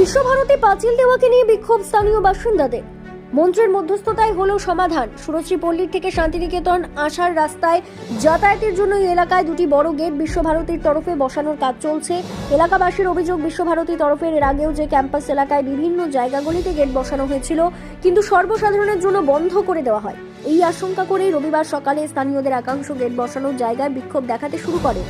বিশ্বভারতী পাঁচিল দেওয়াকে নিয়ে বিক্ষোভ স্থানীয় বাসিন্দাদের। মন্ত্রের মধ্যস্থতায় হলো সমাধান। সুরশ্রী পল্লীর থেকে শান্তিনিকেতন আসার রাস্তায় যাতায়াতের জন্য এই এলাকায় দুটি বড় গেট বিশ্বভারতীর তরফে বসানোর কাজ চলছে। এলাকাবাসীর অভিযোগ, বিশ্বভারতী তরফের এর আগেও যে ক্যাম্পাস এলাকায় বিভিন্ন জায়গাগুলিতে গেট বসানো হয়েছিল, কিন্তু সর্বসাধারণের জন্য বন্ধ করে দেওয়া হয়। এই আশঙ্কা করে রবিবার সকালে স্থানীয়দের একাংশ গেট বসানোর জায়গায় বিক্ষোভ দেখাতে শুরু করে।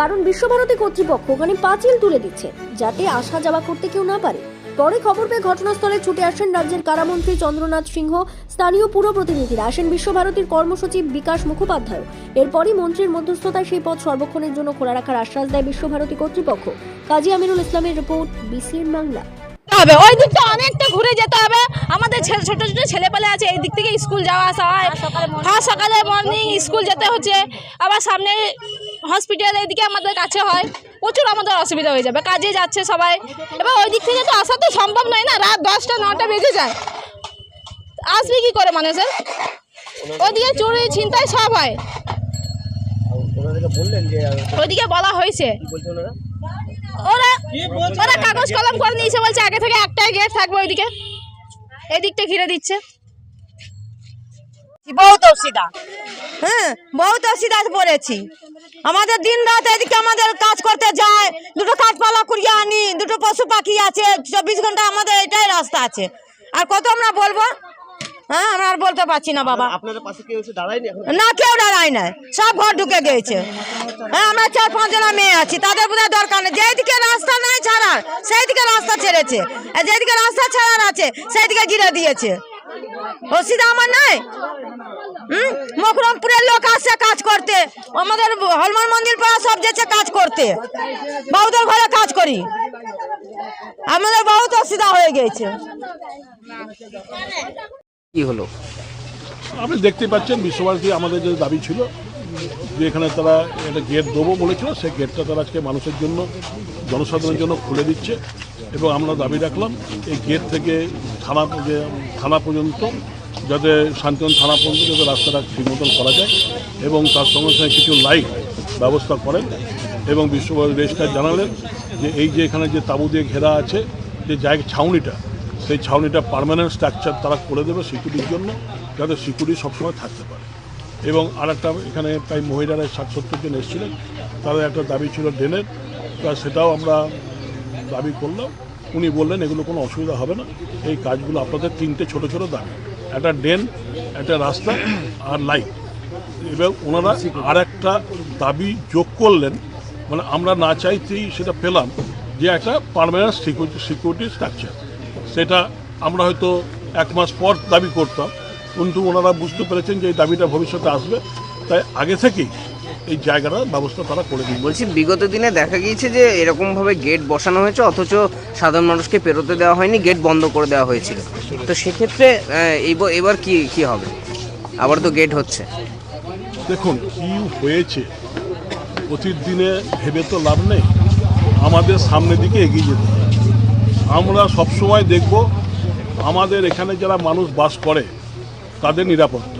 কারণ বিশ্বভারতী কর্তৃপক্ষ ওখানে পাঁচিল তুলে দিচ্ছে যাতে আসা যাওয়া করতে কেউ না পারে। পরে খবর পেয়ে ঘটনাস্থলে ছুটে আসেন রাজ্যের কারামন্ত্রী চন্দ্রনাথ সিংহ। স্থানীয় পুর প্রতিনিধিরা আসেন বিশ্বভারতীর কর্মসচিব বিকাশ মুখোপাধ্যায়। এরপরই মন্ত্রীর মধ্যস্থতায় সেই পথ সর্বক্ষণের জন্য খোলা রাখার আশ্বাস দেয় বিশ্বভারতী কর্তৃপক্ষ। কাজী আমিরুল ইসলামের রিপোর্ট বিসিএন বাংলা। হবে ওই দিকটা অনেকটা ঘুরে যেতে হবে। আমাদের ছেলে ছোট ছোট ছেলেপেলে আছে এই দিক থেকে স্কুল যাওয়া আসা হয়। হ্যাঁ সকালে মর্নিং স্কুল যেতে হচ্ছে। আবার সামনে হসপিটাল এইদিকে আমাদের কাছে হয়, প্রচুর আমাদের অসুবিধা হয়ে যাবে, কাজে যাচ্ছে সবাই। এবার ওই দিক থেকে তো আসা তো সম্ভব নয় না, রাত দশটা, নটা বেজে যায়। আসবে কি করে মানুষের? ওইদিকে চুরি ছিনতাই সব হয়। ওইদিকে বলা হয়েছে। ওরা ওরা কাগজ কলম করে নিয়েছে বলছে, আগে থেকে একটাই গেট থাকবে ওইদিকে। এদিকটা ঘিরে দিচ্ছে। বহুত অসুবিধা। হ্যাঁ বহুত অসুবিধা পড়েছি। আমাদের দিন রাত এদিকে আমাদের কাজ করতে যায় দুটো কাঠপালা কুড়িয়ে আনি দুটো পশু পাখি আছে চব্বিশ ঘণ্টা আমাদের এটাই রাস্তা আছে। আর কত আমরা বলব? হ্যাঁ আমরা আর বলতে পারছি না বাবা। না কেউ দাঁড়ায় না সব ঘর ঢুকে গিয়েছে। হ্যাঁ আমরা চার পাঁচ জনা মেয়ে আছি তাদের বোধহয় দরকার নেই। যেদিকে রাস্তা নাই ছাড়ার সেই দিকে রাস্তা ছেড়েছে। আর যেদিকে রাস্তা ছাড়ার আছে সেই দিকে ঘিরে দিয়েছে। অসুবিধা আমার নাই? হুম? মকরমপুরের লোক আসছে কাজ করতে। আমাদের হনুমান মন্দির পাড়া সব যেছে কাজ করতে। বহুদের ঘরে কাজ করি। আমাদের বহুত অসুবিধা হয়ে গেছে। কি হলো? আপনি দেখতে পাচ্ছেন বিশ্বভারতী আমাদের যে দাবি ছিল যে এখানে তারা একটা গেট দেবো বলেছিল সেই গেটটা তারা আজকে মানুষের জন্য জনসাধারণের জন্য খুলে দিচ্ছে। এবং আমরা দাবি রাখলাম, এই গেট থেকে থানা যে থানা পর্যন্ত যাতে শান্তিন থানা পর্যন্ত যাতে রাস্তাটা ঠিক মতন করা যায় এবং তার সঙ্গে সঙ্গে কিছু লাইট ব্যবস্থা করেন এবং বিশ্বভারতী রেজিস্ট্রার জানালেন যে এই যে এখানে যে তাঁবু দিয়ে ঘেরা আছে, যে জায়গা ছাউনিটা, সেই ছাউনিটা পার্মানেন্ট স্ট্রাকচার তারা করে দেবে সিকিউরিটির জন্য যাতে সিকিউরিটি সবসময় থাকতে পারে। এবং আর একটা এখানে প্রায় মহিলারা ষাট সত্তর জন এসেছিলেন, তাদের একটা দাবি ছিল ড্রেনের তা সেটাও আমরা দাবি করলাম। উনি বললেন, এগুলো কোনো অসুবিধা হবে না। এই কাজগুলো আপনাদের তিনটে ছোট ছোট দাবি একটা ড্রেন, একটা রাস্তা আর লাইট। এবং ওনারা আর একটা দাবি যোগ করলেন। মানে আমরা না চাইতেই সেটা পেলাম যে একটা পারমানেন্ট সিকিউরিটি সিকিউরিটি স্ট্রাকচার সেটা আমরা হয়তো এক মাস পর দাবি করতাম। কিন্তু ওনারা বুঝতে পেরেছেন যে এই দাবিটা ভবিষ্যতে আসবে। তাই আগে থেকেই এই জায়গাটার ব্যবস্থা তারা করে দিন বলছি বিগত দিনে দেখা গিয়েছে যে এরকম ভাবে গেট বসানো হয়েছে অথচ সাধারণ মানুষকে পেরোতে দেওয়া হয়নি গেট বন্ধ করে দেওয়া হয়েছিল। তো সেক্ষেত্রে এবার কি কি হবে? আবার তো গেট হচ্ছে। দেখুন কি হয়েছে? অতীত দিনে ভেবে তো লাভ নেই। আমাদের সামনের দিকে এগিয়ে যেতে হবে। আমরা সবসময় দেখব আমাদের এখানে যারা মানুষ বাস করে তাদের নিরাপত্তা।